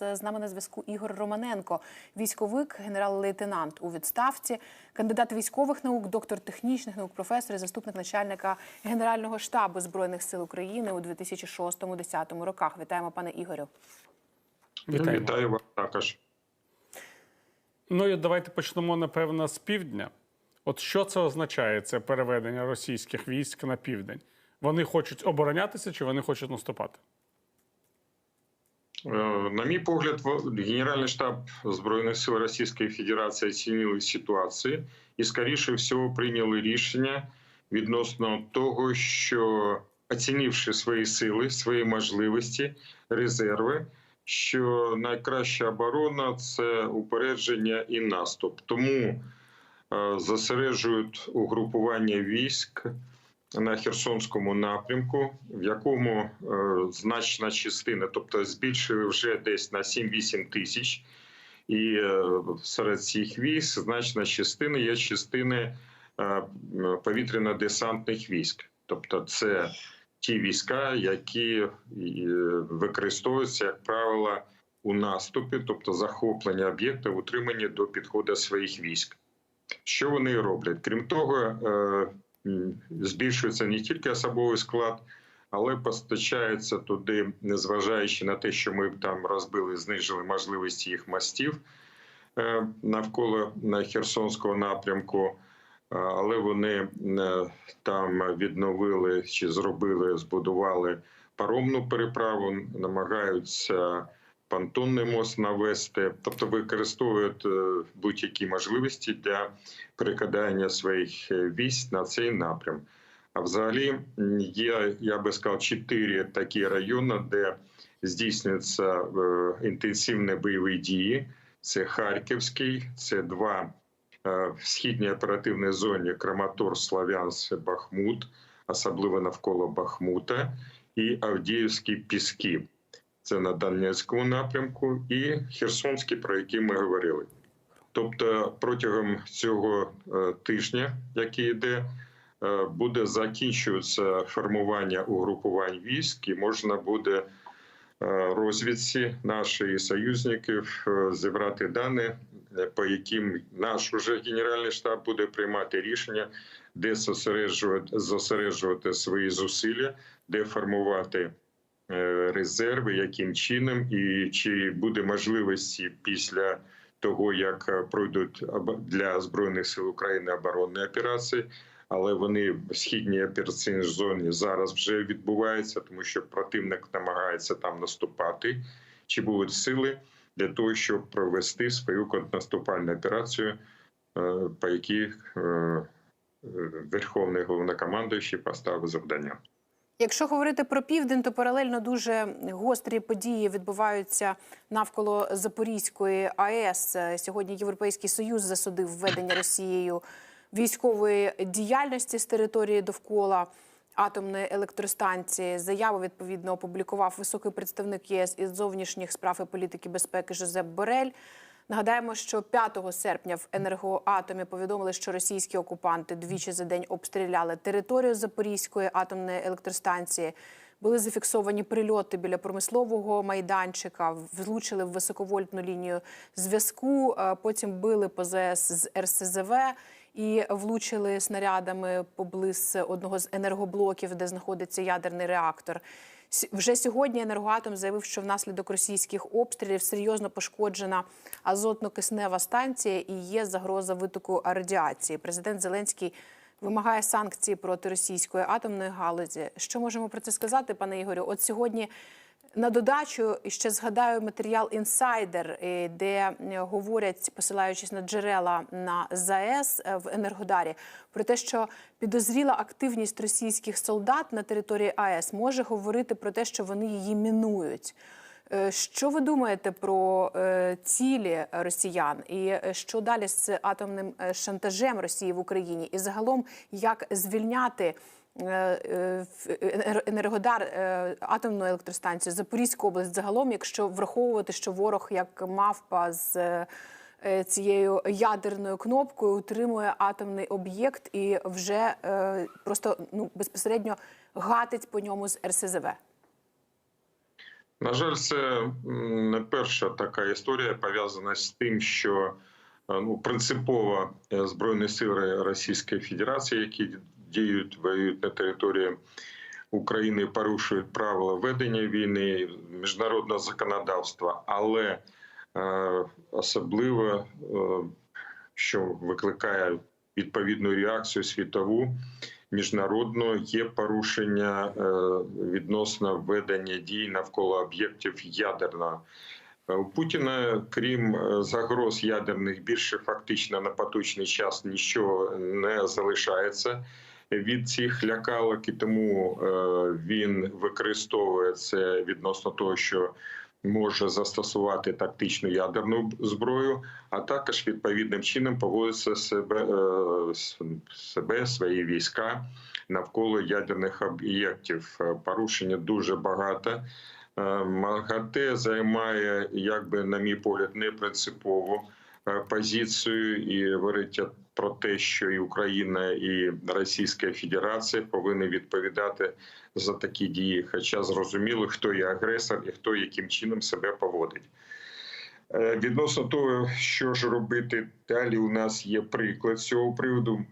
нас з нами на зв'язку Ігор Романенко, військовик, генерал-лейтенант у відставці, кандидат військових наук, доктор технічних наук, професор і заступник начальника Генерального штабу збройних сил України у 2006-2010 роках. Вітаємо, пане Ігорю. Вітаємо. Вітаю вас також. Ну і давайте почнемо, напевно, з півдня. От що це означає, це переведення російських військ на південь? Вони хочуть оборонятися чи вони хочуть наступати? Е, На мій погляд, Генеральний штаб Збройних сил Російської Федерації оцінили ситуацію і, скоріше всього, прийняли рішення відносно того, що оцінивши свої сили, свої можливості, резерви, що найкраща оборона це упередження і наступ. Тому е, зосереджують угрупування військ на Херсонському напрямку, в якому е, значна частина, тобто збільшили вже десь на 7-8 тисяч. І е, серед цих військ значна частина є частини е, повітряно-десантних військ. Тобто, це ті війська, які використовуються, як правило, у наступі, тобто захоплення об'єкта, утримання до підходу своїх військ. Що вони роблять? Крім того, збільшується не тільки особовий склад, але постачається туди, незважаючи на те, що ми там розбили, знижили можливості їх мостів е, навколо Херсонського напрямку. е, Але вони е, там відновили чи зробили, збудували паромну переправу, намагаються понтонний мост навести, тобто використовують е, будь-які можливості для перекидання своїх е, військ на цей напрям. А взагалі є, я би сказав, чотири такі райони, де здійснюються е, інтенсивні бойові дії. Це Харківський, це два в східній оперативній зоні Краматор, Славянськ, Бахмут, особливо навколо Бахмута, і Авдіївські Піски. Це на Донецькому напрямку, і Херсонський, про який ми говорили. Тобто, протягом цього е, тижня, який йде, е, буде закінчуватися формування угрупувань військ, і можна буде е, розвідці наших союзників зібрати дані, по яким наш уже генеральний штаб буде приймати рішення, де зосереджувати, зосереджувати свої зусилля, де формувати резерви, яким чином, і чи буде можливості після того, як е, пройдуть для збройних сил України оборонні операції. Але вони в східній операційній зоні зараз вже відбуваються, тому що противник намагається там наступати. Чи будуть сили для того, щоб провести свою контрнаступальну операцію, е, по якій е, е, Верховний головнокомандуючий поставив завдання? Якщо говорити про південь, то паралельно дуже гострі події відбуваються навколо Запорізької АЕС. Сьогодні Європейський Союз засудив введення Росією військової діяльності з території довкола атомної електростанції. Заяву відповідно опублікував високий представник ЄС із зовнішніх справ і політики безпеки Жозеп Борель. Нагадаємо, що 5 серпня в енергоатомі повідомили, що російські окупанти двічі за день обстріляли територію Запорізької атомної електростанції. Були зафіксовані прильоти біля промислового майданчика, влучили в високовольтну лінію зв'язку. е, Потім били по ЗС з РСЗВ і влучили снарядами поблизь одного з енергоблоків, де знаходиться ядерний реактор. Вже сьогодні енергоатом заявив, що внаслідок російських обстрілів серйозно пошкоджена азотно-киснева станція і є загроза витоку радіації. Президент Зеленський вимагає санкції проти російської атомної галузі. Що можемо про це сказати, пане Ігорю? От сьогодні на додачу ще згадаю матеріал інсайдер, е, де е, говорять, посилаючись на джерела на ЗАЕС е, в Енергодарі, про те, що підозріла активність російських солдат на території АЕС може говорити про те, що вони її мінують. Е, Що ви думаєте про е, цілі росіян, і е, що далі з атомним шантажем Росії в Україні, і загалом як звільняти енергодар атомну електростанцію? Запорізьку область загалом, якщо враховувати, що ворог як мавпа з цією ядерною кнопкою утримує атомний об'єкт і вже просто ну безпосередньо гатить по ньому з РСЗВ. На жаль, це не перша така історія пов'язана з тим, що е, ну, принципово е, збройні сили Російської Федерації, які діють, воюють на території України, порушують правила ведення війни, міжнародне законодавство, але е, особливо, е, що викликає відповідну реакцію світову. Міжнародно є порушення е, відносно ведення дій навколо об'єктів ядерного. Е, У Путіна, крім е, загроз ядерних, більше фактично на поточний час нічого не залишається від цих лякалок, і тому він використовує це відносно того, що може застосувати тактичну ядерну зброю, а також відповідним чином поводиться себе, е, себе свої війська навколо ядерних об'єктів. Е, Порушення дуже багато. Е, МАГАТЕ займає, якби, на мій погляд, не принципову е, позицію і говорить про те, що і Україна, і Російська Федерація повинні відповідати за такі дії, хоча зрозуміло, хто є агресор і хто яким чином себе поводить. Е, Відносно того, що ж робити далі, у нас є приклад цього приводу.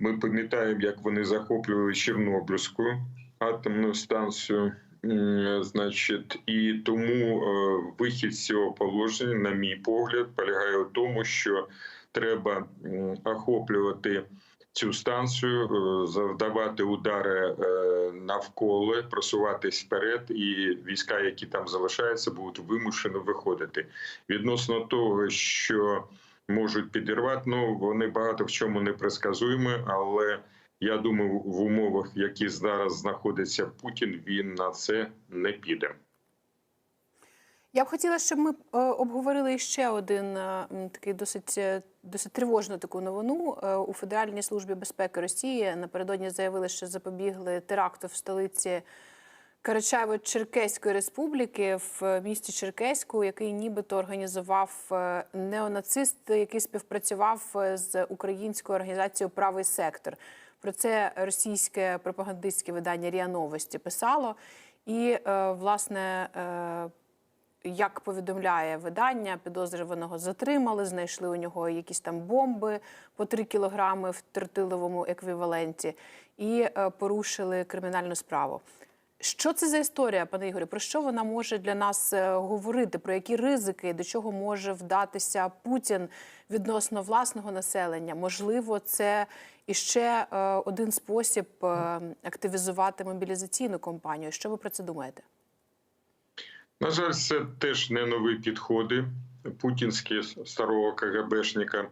Ми пам'ятаємо, як вони захоплювали Чорнобильську атомну станцію. Значить, і тому е, вихід з цього положення, на мій погляд, полягає в тому, що треба охоплювати цю станцію, е, завдавати удари е, навколо, просуватись вперед, і війська, які там залишаються, будуть вимушені виходити. Відносно того, що можуть підірвати, ну вони багато в чому не предсказуємо, але я думаю, в умовах, в які зараз знаходиться Путін, він на це не піде. Я б хотіла, щоб ми е, обговорили ще один е, такий досить, е, досить тривожну таку новину. У Федеральній службі безпеки Росії напередодні заявили, що запобігли теракту в столиці Карачаєво-Черкеської республіки в місті Черкеську, який нібито організував неонацист, який співпрацював з українською організацією Правий сектор. Про це російське пропагандистське видання РІА Новості писало. І, е, власне, е, як повідомляє видання, підозрюваного затримали, знайшли у нього якісь там бомби по 3 кілограми в тертиловому еквіваленті і е, порушили кримінальну справу. Що це за історія, пане Ігорі? Про що вона може для нас е, говорити? Про які ризики, до чого може вдатися Путін відносно власного населення? Можливо, це іще е, один спосіб е, активізувати мобілізаційну кампанію. Що ви про це думаєте? На жаль, це теж не нові підходи путінські старого КГБшника.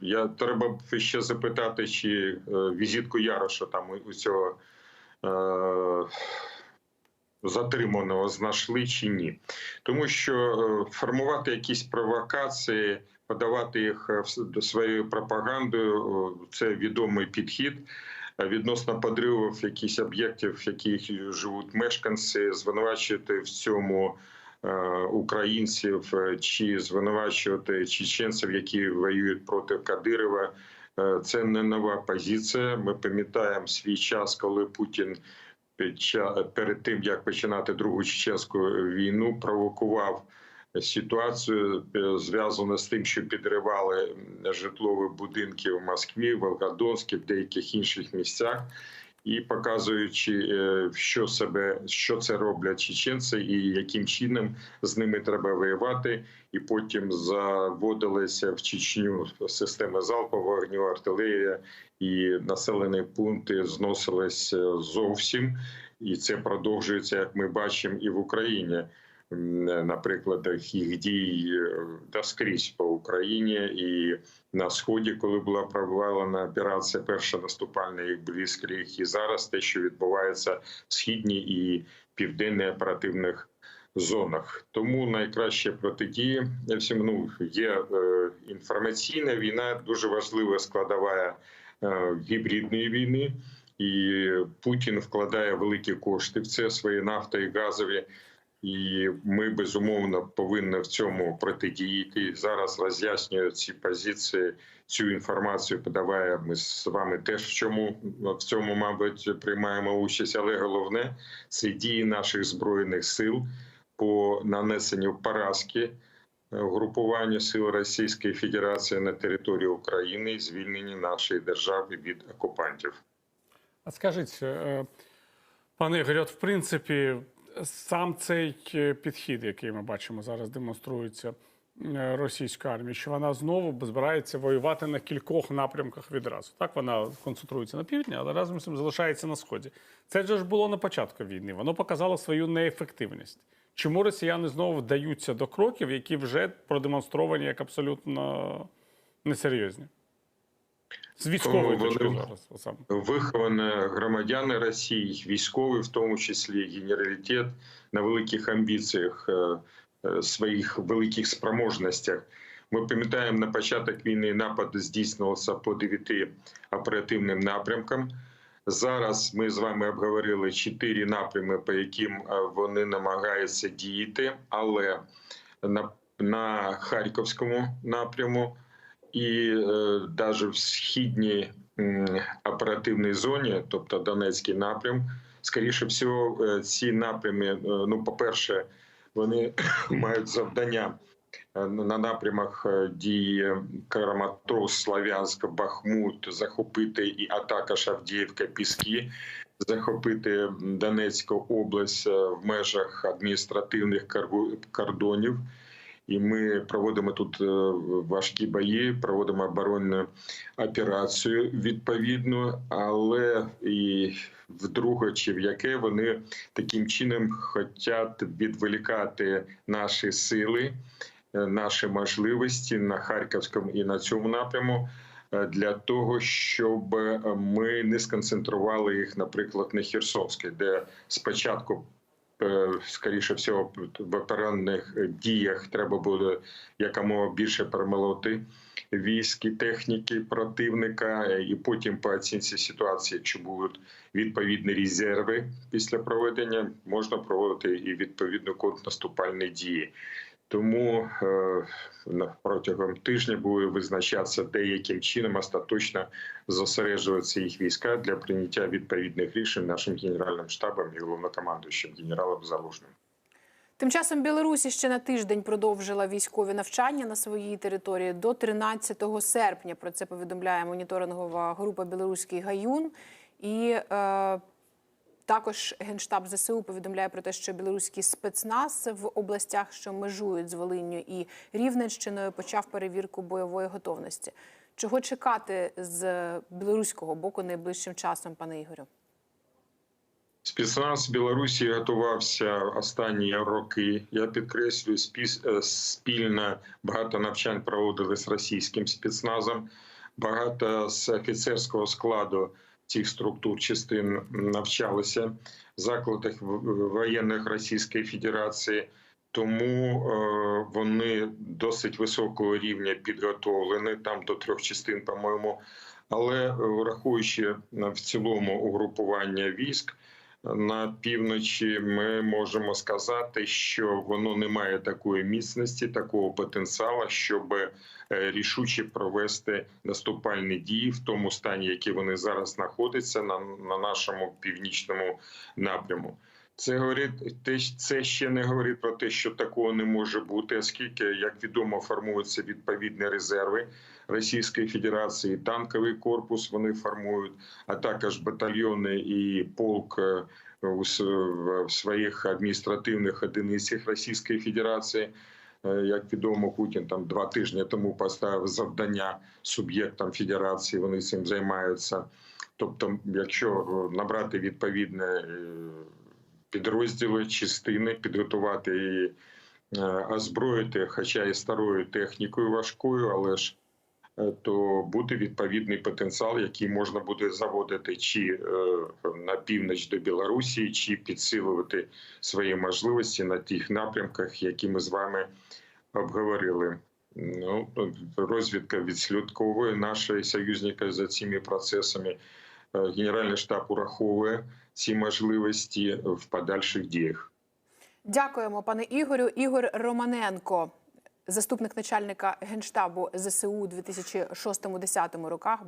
Я треба ще запитати, чи візитку Яроша там у- цього затриманого знайшли чи ні. Тому що е, формувати якісь провокації, подавати їх е, своєю пропагандою е, це відомий підхід. Е, Відносно подривів якихось об'єктів, в яких живуть мешканці, звинувачувати в цьому е, українців е, чи звинувачувати чеченців, які воюють проти Кадирова. Е, Це не нова позиція. Ми пам'ятаємо свій час, коли Путін під час перед тим як починати другу чеченську війну, провокував ситуацію е, зв'язану з тим, що підривали житлові будинки в Москві, Волгодонській, в деяких інших місцях. І показуючи, е, що себе що це роблять чеченці, і яким чином з ними треба воювати, і потім заводилися в Чечню системи залпового вогню, артилерія, і населені пункти зносилися зовсім. І це продовжується, як ми бачимо, і в Україні. М, На прикладах їх дій е, та скрізь по Україні і на сході, коли була провалена операція, перша наступальна їх близьких, і зараз те, що відбувається в східній і південній оперативних зонах. Тому найкраще протидія всім ну, є е, інформаційна війна, дуже важлива складова е, гібридної війни. І Путін вкладає великі кошти в це свої нафто і газові і ми безумовно повинні в цьому протидіяти. Зараз роз'яснюю ці позиції, цю інформацію подаває. Ми з вами теж в чому в цьому, мабуть, приймаємо участь, але головне це дії наших збройних сил по нанесенню поразки е, групування сил Російської Федерації на території України і звільненні нашої держави від окупантів. А скажіть, е, пане Ігорі, от в принципі, сам цей е, підхід, який ми бачимо зараз, демонструється е, російською армією, що вона знову збирається воювати на кількох напрямках відразу. Так, вона концентрується на півдні, але разом з цим залишається на сході. Це ж було на початку війни. Воно показало свою неефективність. Чому росіяни знову вдаються до кроків, які вже продемонстровані як абсолютно несерйозні? З військової точки зору виховані громадяни Росії, військові, в тому числі генералітет на великих амбіціях, е, е, своїх великих спроможностях. Ми пам'ятаємо, на початок війни напад здійснювався по дев'яти оперативним напрямкам. Зараз ми з вами обговорили чотири напрями, по яким е, вони намагаються діяти, але на, на Харківському напряму і навіть в східній оперативній зоні, тобто Донецький напрям, скоріше всього, е, ці напрями, е, ну, по-перше, вони мають завдання е, на напрямах е, дії Краматорськ, Слав'янськ, Бахмут, захопити і а також Авдіївка, Піски, захопити Донецьку область е, в межах адміністративних кордонів. І ми проводимо тут е, важкі бої, проводимо оборонну операцію відповідно, але і вдруге, чи в яке вони таким чином хочуть відволікати наші сили, е, наші можливості на харківському і на цьому напряму. е, Для того щоб ми не сконцентрували їх, наприклад, на Херсонській, де спочатку скоріше всього в оперативних діях треба буде якомога більше перемолоти військ техніки противника, і потім по оцінці ситуації, чи будуть відповідні резерви після проведення, можна проводити і відповідно контрнаступальні дії. Тому е, протягом тижня буде визначатися, де яким чином остаточно зосереджуватися їх війська для прийняття відповідних рішень нашим генеральним штабом і головнокомандуючим генералом Залужним. Тим часом Білорусі ще на тиждень продовжила військові навчання на своїй території до 13 серпня. Про це повідомляє моніторингова група Білоруський гаюн. І е, також генштаб ЗСУ повідомляє про те, що білоруський спецназ в областях, що межують з Волинню і Рівненщиною, почав перевірку бойової готовності. Чого чекати з білоруського боку найближчим часом, пане Ігорю? Спецназ Білорусі готувався останні роки. Я підкреслюю, е, спільно багато навчань проводили з російським спецназом. Багато з офіцерського складу цих структур частин навчалися в закладах воєнних Російської Федерації. Тому е, вони досить високого рівня підготовлені, там до трьох частин, по-моєму. Але е, враховуючи е, в цілому угрупування військ, на півночі ми можемо сказати, що воно не має такої міцності, такого потенціалу, щоб е, рішуче провести наступальні дії в тому стані, який вони зараз знаходяться на, на нашому північному напряму. Це говорить це ще не говорить про те, що такого не може бути, оскільки, як відомо, формуються відповідні резерви Російської Федерації, танковий корпус вони формують, а також батальйони і полк е, в своїх адміністративних одиницях Російської Федерації. Е, Як відомо, Путін там два тижні тому поставив завдання суб'єктам федерації. Вони цим займаються. Тобто, якщо е, набрати відповідне підрозділи, частини, підготувати і озброїти, хоча і старою технікою важкою, але ж то буде відповідний потенціал, який можна буде заводити чи е, на північ до Білорусі, чи підсилувати свої можливості на тих напрямках, які ми з вами обговорили. Ну, розвідка відслідковує наші союзники за цими процесами. Е, Генеральний штаб ураховує ці можливості в подальших діях. Дякуємо, пане Ігорю. Ігор Романенко, заступник начальника генштабу ЗСУ у 2006-2010 роках.